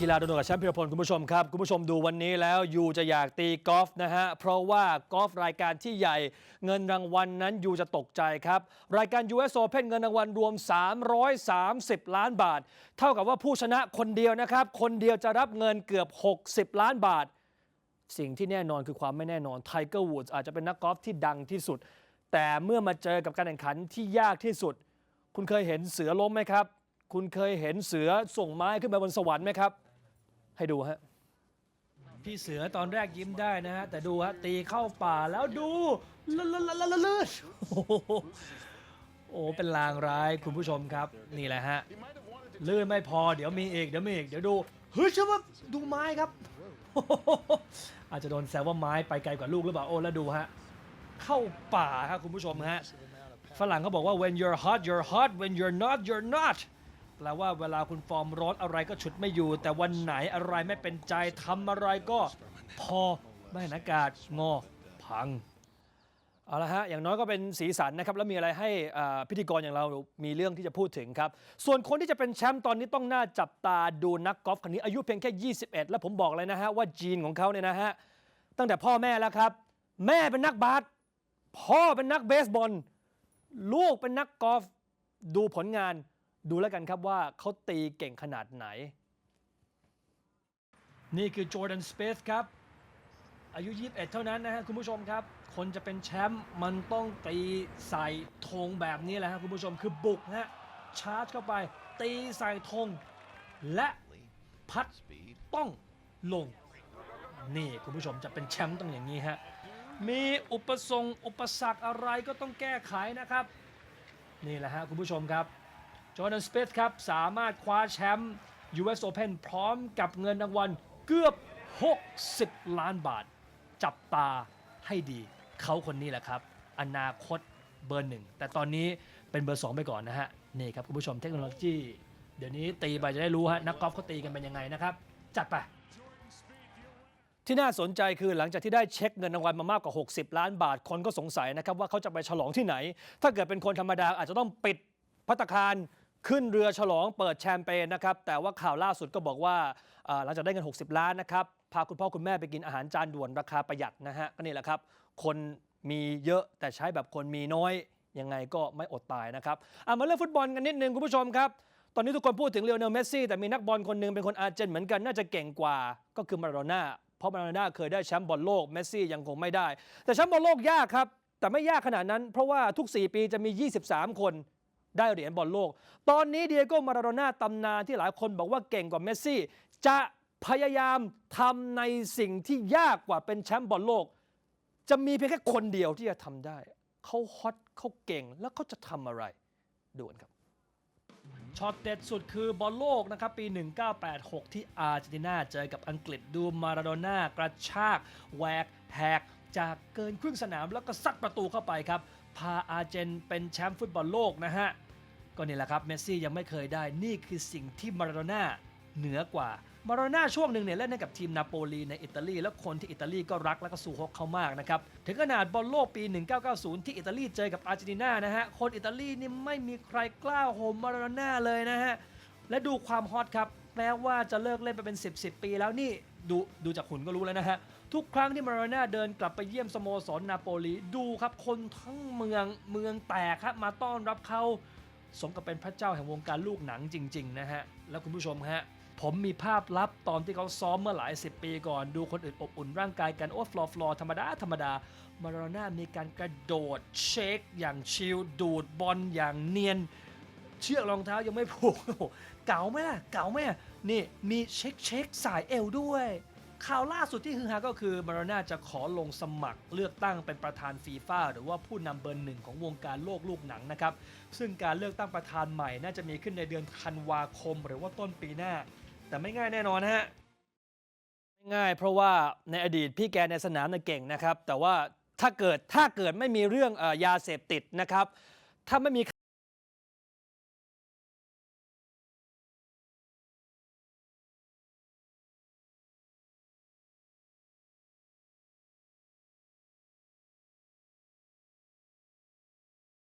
กีฬาโดนกับแชมป์พิรพลคุณผู้ชมครับ คุณผู้ชมดูวันนี้แล้วยูจะอยากตีกอล์ฟนะฮะ เพราะว่ากอล์ฟรายการที่ใหญ่เงินรางวัลนนั้นยูจะตกใจครับ รายการ US Open เงินรางวัลรวม 330 ล้านบาท เท่ากับว่าผู้ชนะคนเดียวนะครับ คนเดียวจะรับเงินเกือบ 60 ล้านบาท สิ่งที่แน่นอนคือความไม่แน่นอนไทเกอร์วูดส์อาจจะเป็นนักกอล์ฟที่ดังที่สุด แต่เมื่อมาเจอกับการแข่งขันที่ยากที่สุด คุณเคยเห็นเสือล้มไหมครับคุณเคยเห็นเสือส่งไม้ขึ้นไปบนสวรรค์ไหมครับ ให้ดูฮะพี่เสือตอนแรกยิ้มได้นะฮะ แต่ดูฮะ ตีเข้าป่าแล้วดูลื่นลื่นลื่นลื่นลื่นโอ้โหโอ้เป็นลางร้ายคุณผู้ชมครับ นี่แหละฮะลื่นไม่พอเดี๋ยวมีอีกเดี๋ยวมีอีกเดี๋ยวดูเฮ้ยเชื่อว่าดูไม้ครับ อาจจะโดนแซวว่าไม้ไปไกลกว่าลูกหรือเปล่าโอ้แล้วดูฮะเข้าป่าครับคุณผู้ชมฮะฝรั่งเขาบอกว่า when you're hot you're hot when you're not you're not แปลว่าเวลาคุณฟอร์มร้อนอะไรก็ฉุดไม่อยู่ แต่วันไหนอะไรไม่เป็นใจทำอะไรก็ พอไม่ให้อากาศงอพังเอาละฮะ อย่างน้อยก็เป็นสีสันนะครับ แล้วมีอะไรให้พิธีกรอย่างเรามีเรื่องที่จะพูดถึงครับ ส่วนคนที่จะเป็นแชมป์ตอนนี้ต้องน่าจับตาดูนักกอล์ฟคนนี้อายุเพียงแค่ 21 แล้วผมบอกเลยนะฮะ ว่าจีนของเขาเนี่ยนะฮะ ตั้งแต่พ่อแม่แล้วครับ แม่เป็นนักบาสพ่อเป็นนักเบสบอล ลูกเป็นนักกอล์ฟดูผลงาน ดูแล้วกันครับว่าเขาตีเก่งขนาดไหน นี่คือจอร์แดนสเปซครับ อายุ 21 เท่านั้นนะฮะคุณผู้ชมครับ คนจะเป็นแชมป์มันต้องตีใส่ธงแบบนี้แหละฮะคุณผู้ชมคือบุกฮะชาร์จเข้าไป ตีใส่ธงและพัดต้องลง นี่คุณผู้ชมจะเป็นแชมป์ต้องอย่างนี้ฮะมีอุปสงค์อุปสรรคอะไรก็ต้องแก้ไขนะครับ นี่แหละฮะคุณผู้ชมครับ จอร์แดนสเปซครับ สามารถคว้าแชมป์ US Open พร้อมกับเงินรางวัลเกือบ 60 ล้านบาท จับตาให้ดี เขาคนนี้แหละครับ อนาคตเบอร์หนึ่ง แต่ตอนนี้เป็นเบอร์2ไปก่อนนะฮะ นี่ครับคุณผู้ชมเทคโนโลยี เดี๋ยวนี้ตีไปจะได้รู้ฮะ นักกอล์ฟเขาตีกันเป็นยังไงนะครับ จัดไปที่น่าสนใจคือหลังจากที่ได้เช็คเงินรางวัลมามากกว่า 60 ล้านบาท คนก็สงสัยนะครับว่าเขาจะไปฉลองที่ไหน ถ้าเกิดเป็นคนธรรมดาอาจจะต้องปิดพัตคาร ขึ้นเรือฉลองเปิดแชมเปญนะครับ แต่ว่าข่าวล่าสุดก็บอกว่าหลังจากได้เงิน 60 ล้านนะครับ พาคุณพ่อคุณแม่ไปกินอาหารจานด่วนราคาประหยัดนะฮะ ก็นี่แหละครับ คนมีเยอะแต่ใช้แบบคนมีน้อย ยังไงก็ไม่อดตายนะครับอะมาเรื่องฟุตบอลกันนิดนึงคุณผู้ชมครับ ตอนนี้ทุกคนพูดถึงเลโอเนลเมสซี่แต่มีนักบอลคนหนึ่งเป็นคนอาร์เจนเหมือนกันน่าจะเก่งกว่าก็คือมาราโดน่าเพราะมาราโดน่าเคยได้แชมป์บอลโลกเมสซี่ยังคงไม่ได้ แต่แชมป์บอลโลกยากครับแต่ไม่ยากขนาดนั้น เพราะว่าทุก 4 ปีจะมี 23 คน ได้เหรียญบอลโลก ตอนนี้เดียโก้มาราโดน่าตำนานที่หลายคนบอกว่าเก่งกว่าเมสซี่ จะพยายามทำในสิ่งที่ยากกว่าเป็นแชมป์บอลโลก จะมีเพียงแค่คนเดียวที่จะทำได้ เขาฮอตเขาเก่งแล้วเขาจะทำอะไรดูกันครับช็อตเด็ดสุดคือบอลโลกนะครับปี 1986 ที่อาร์เจนตินาเจอกับอังกฤษดูมาราโดน่ากระชากแหวกแหก จากเกินครึ่งสนามแล้วก็ซัดประตูเข้าไปครับ พาอาร์เจนเป็นแชมป์ฟุตบอลโลกนะฮะ ก็นี่แหละครับ เมสซี่ยังไม่เคยได้ นี่คือสิ่งที่มาราโดน่าเหนือกว่า มาราโดน่าช่วงหนึ่งเนี่ยเล่นให้กับทีมนาโปลีในอิตาลี แล้วคนที่อิตาลีก็รักและก็สู่ฮกเขามากนะครับ ถึงขนาดบอลโลกปี 1990 ที่อิตาลีเจอกับอาร์เจนตินานะฮะ คนอิตาลีนี่ไม่มีใครกล้าโหมมาราโดน่าเลยนะฮะ และดูความฮอตครับแม้ว่าจะเลิกเล่นไปเป็น 10 10 ปีแล้วนี่ดูดูจากหุ่นก็รู้แล้วนะฮะ ทุกครั้งที่มาราน่าเดินกลับไปเยี่ยมสโมสรนาโปลีดูครับคนทั้งเมืองเมืองแตกครับมาต้อนรับเขาสมกับเป็นพระเจ้าแห่งวงการลูกหนังจริง ๆ นะฮะ แล้วคุณผู้ชมฮะ ผมมีภาพลับตอนที่เขาซ้อมเมื่อหลายสิบปีก่อน ดูคนอื่นอบอุ่นร่างกายกัน โอ้ฟลอฟลอธรรมดา ธรรมดา มาราน่ามีการกระโดดเช็ค อย่างชิลดูดบอลอย่างเนียน เชือกรองเท้ายังไม่ผูกโอ้โหเก๋าไหมล่ะ เก๋าไหมนี่มีเช็คเช็คสายเอวด้วย ข่าวล่าสุดที่ฮือฮาก็คือมาราน่าจะขอลงสมัครเลือกตั้งเป็นประธานฟีฟ่าหรือว่าผู้นำเบอร์หนึ่งของวงการโลกลูกหนังนะครับ ซึ่งการเลือกตั้งประธานใหม่น่าจะมีขึ้นในเดือนธันวาคม หรือว่าต้นปีหน้า แต่ไม่ง่ายแน่นอนฮะไม่ง่ายเพราะว่าในอดีตพี่แกในสนามน่ะเก่งนะครับ แต่ว่าถ้าเกิดถ้าเกิดไม่มีเรื่องอยาเสพติดนะครับ ถ้าไม่มี